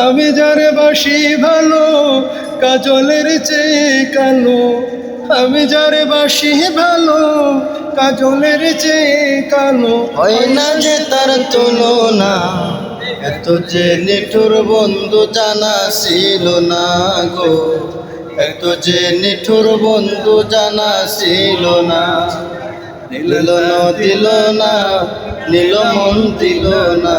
আমি যারে বাসি ভালো কাজলের চেয়ে কালো। আমি যারে বাসি ভালো কাজলের চেয়ে কালো। হয় না যে তার তুলনা এত যে নিঠুর বন্ধু জানা ছিল না গো। এত যে নিঠুর বন্ধু জানা ছিল না। দিল না দিল না নীল মন দিল না।